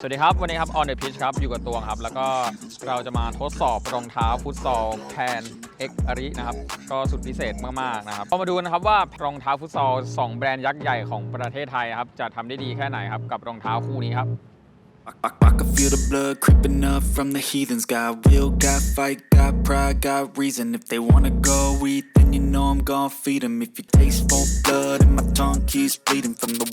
สวัสดีครับ วันนี้ครับ on the pitch ครับ อยู่กับตวงครับ แล้วก็เราจะมาทดสอบรองเท้าฟุตซอลแคนเอ็กอรินะครับ ก็สุดพิเศษมาก ๆ นะครับก็มาดูนะครับว่ารองเท้าฟุตซอล2 แบรนด์ยักษ์ใหญ่ของประเทศไทยครับ จะทำได้ดีแค่ไหนครับ กับรองเท้าคู่นี้ครับ I, I, I can feel the blood creeping up from the heathens. Got will, got fight, got pride, got reason. If they wanna go eat, then you know I'm gonna feed them. If you taste for blood and my tongue keeps bleeding from the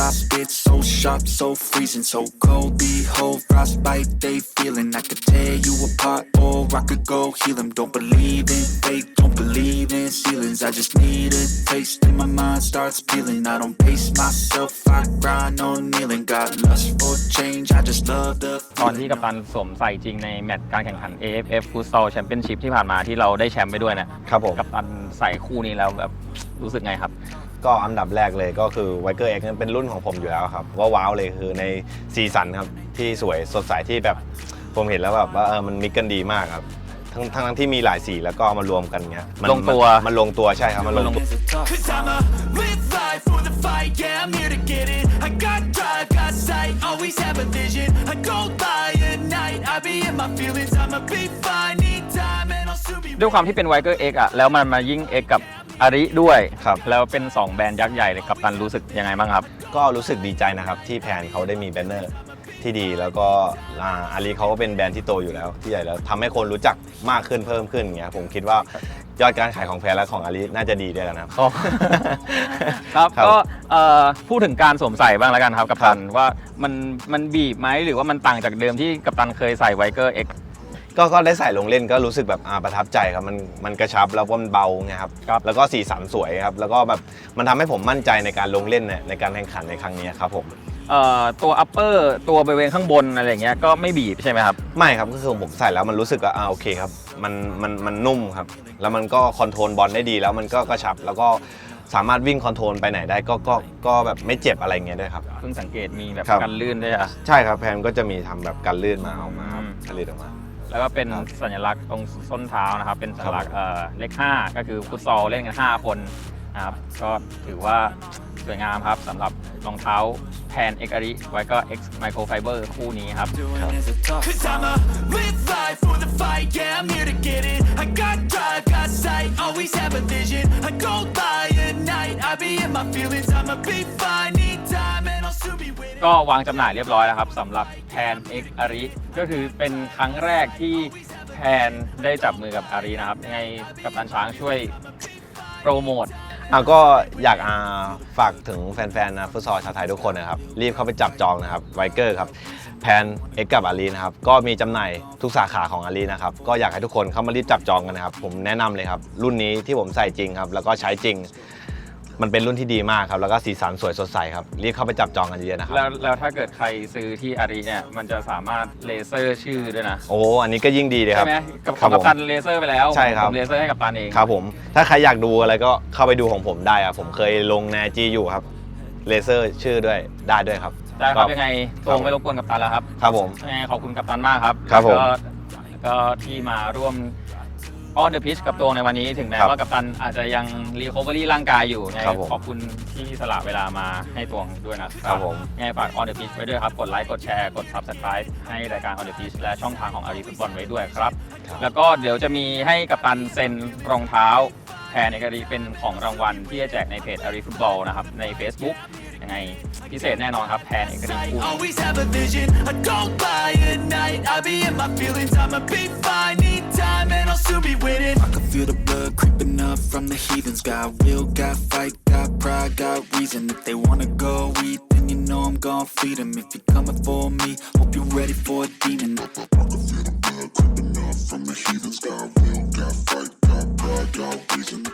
I spit, so sharp, so freezing, so cold. Behold, frostbite they feeling. I could tear you apart or I could go heal 'em. Don't believe in fate, don't believe in ceilings. I just need a taste and my mind starts peeling. I don't pace myself, I grind on kneeling. Got lust for change, I just love the ตอนที่กัปตันสวมใส่จริงในแมตช์การแข่งขัน AFF Futsal Championship ที่ผ่านมาที่เราได้แชมป์ไปด้วยเนะครับผม กัปตันใส่คู่นี้แล้วแบบรู้สึกไงครับ ก็อันดับแรกเลยก็คือไวเกอร์เอ็กเป็นรุ่นของผมอยู่แล้วครับ ว่าว้าวเลยคือในซีซันครับ ที่สวยสดใสที่แบบผมเห็นแล้วแบบว่าเออมันมิกกันดีมากครับ ทั้งทั้งทั้งที่มีหลายสีแล้วก็เอามารวมกันเงี้ยมันลงตัว มันมันลงตัวใช่ครับ มันลงตัว Cause I'ma live life for the fight, yeah, I'm here to get it. I got drive, got sight, always have a vision. I go by at night, I be in my feelings. I'ma be fine, need time, and I'll soon be ด้วยความที่เป็นไวเกอร์เอ็กอะแล้วมันมายิ่งเอ็กกับ อาริด้วย ครับ แล้วเป็น 2 แบรนด์ยักษ์ใหญ่เลยกัปตันรู้สึกยังไงบ้างครับ ก็รู้สึกดีใจนะครับ ที่แพนเขาได้มีแบนเนอร์ที่ดีแล้วก็อ่าอาลีเขาก็เป็นแบรนด์ที่โตอยู่แล้ว ที่ใหญ่แล้วทำให้คนรู้จักมากขึ้นเพิ่มขึ้นอย่างเงี้ยผมคิดว่ายอดการขายของแพนและของอาลีน่าจะดีด้วยกันนะครับ ครับครับก็เอ่อพูดถึงการสวมใส่บ้างแล้วกันครับกัปตันว่ามันมันบีบไหมหรือว่ามันต่างจากเดิมที่กัปตันเคยใส่ไวเกอร์เอ็ กก็ก็ได้ใส่ลงเล่นก็รู้สึกแบบอ่าประทับใจครับมันมันกระชับแล้วก็มันเบาไงครับครับแล้วก็สีสันสวยครับแล้วก็แบบมันทำให้ผมมั่นใจในการลงเล่นเนี่ยในการแข่งขันในครั้งนี้ครับผมเอ่อตัวอัปเปอร์ตัวบริเวณข้างบนอะไรอย่างเงี้ยก็ไม่บีบใช่ไหมครับ ไม่ครับก็คือผมใส่แล้วมันรู้สึกว่าอ่าโอเคครับมันมันมันนุ่มครับ แล้วมันก็คอนโทรลบอลได้ดีแล้วมันก็กระชับแล้วก็สามารถวิ่งคอนโทรลไปไหนได้ก็ก็ก็แบบไม่เจ็บอะไรเงี้ยด้วยครับ เพิ่งสังเกตมีแบบครับ กันลื่นด้วยอะใช่ครับแพนก็จะมีทำแบบการลื่นมาออกมาครับอืมผลิตออกมา แล้วก็เป็นครับสัญลักษณ์ตรงส้นเท้านะครับ เป็นสัญลักษณ์ครับเอ่อเลข5ก็คือฟุตซอลเล่นกัน 5 คนนะครับ ก็ถือว่าสวยงามครับสำหรับรองเท้าแพนเอ็กอาริไว้ก็ X Microfiber คู่นี้ครับ doing is a talk. Cause I'ma live life for the fight, yeah, I'm here to get it. I got drive, got sight, always have a vision. I go by at night, I be in my feelings. I'ma be ก็วางจำหน่ายเรียบร้อยแล้วครับสำหรับแพน X อาริก็คือเป็นครั้งแรกที่แพนได้จับมือกับอารินะครับยังไงกับตันช้างช่วยโปรโมท อะก็อยากอ่าฝากถึงแฟนๆนะฟุตซอลชาวไทยทุกคนนะครับ รีบเข้าไปจับจองนะครับไวเกอร์ครับแพนเอ็กกับอารีนะครับ ก็มีจำหน่ายทุกสาขาของอารีนะครับ ก็อยากให้ทุกคนเข้ามารีบจับจองกันนะครับ ผมแนะนำเลยครับ รุ่นนี้ที่ผมใส่จริงครับ แล้วก็ใช้จริง มันเป็นรุ่นที่ดีมากครับ แล้วก็สีสันสวยสดใสครับ รีบเข้าไปจับจองกันเยอะๆนะครับ แล้วแล้วถ้าเกิดใครซื้อที่อาริเนี่ยมันจะสามารถเลเซอร์ชื่อด้วยนะโอ้ อันนี้ก็ยิ่งดีเลยคใช่รับ ไหมกับครับกัผปมตันเลเซอร์ไปแล้วใช่ครับ ผมเลเซอร์ให้กับตันเองครับผม ถ้าใครอยากดูอะไรก็เข้าไปดูของผมได้ครับ ผมเคยลงในจีอยู่ครับ เลเซอร์ชื่อด้วย ได้ด้วยครับ ได้ครับก็ยังไงตรงไม่รบกวนกับตันแล้วครับครับผม ยังไงขอบคุณกัปตันมากครับครับผม แล้วก็แล้วก็ที่มาร่วม ออนเดอะพิชกับตวงในวันนี้ถึงแม้ครับว่ากัปตันอาจจะยังรีคอเวอรี่ร่างกายอยู่ยังไงครับผม ขอบคุณที่สละเวลามาให้ตวงด้วยนะคครัรับบผม ยังไงฝากออนเดอะพิชไว้ด้วยครับ กดไลค์กดแชร์กด subscribe ให้รายการออนเดอะพิชและช่องทางของอารีฟุตบอลไว้ด้วยครับ ครับ แล้วก็เดี๋ยวจะมีให้กัปตันเซ็นรองเท้าแทนในกรณีเป็นของรางวัลที่จะแจกในเพจอารีฟุตบอลนะครับใน Facebook ยังไงพิเศษแน่นอนครับแทนเอกรี I คู่ always have a vision. I go by at night. I be in my feelings. I'ma be fine. Time, and I'll soon be winning. I can feel the blood creeping up from the heathens. Got will, got fight, got pride, got reason. If they wanna go eat, then you know I'm gon' feed 'em. If you're coming for me, hope you're ready for a demon.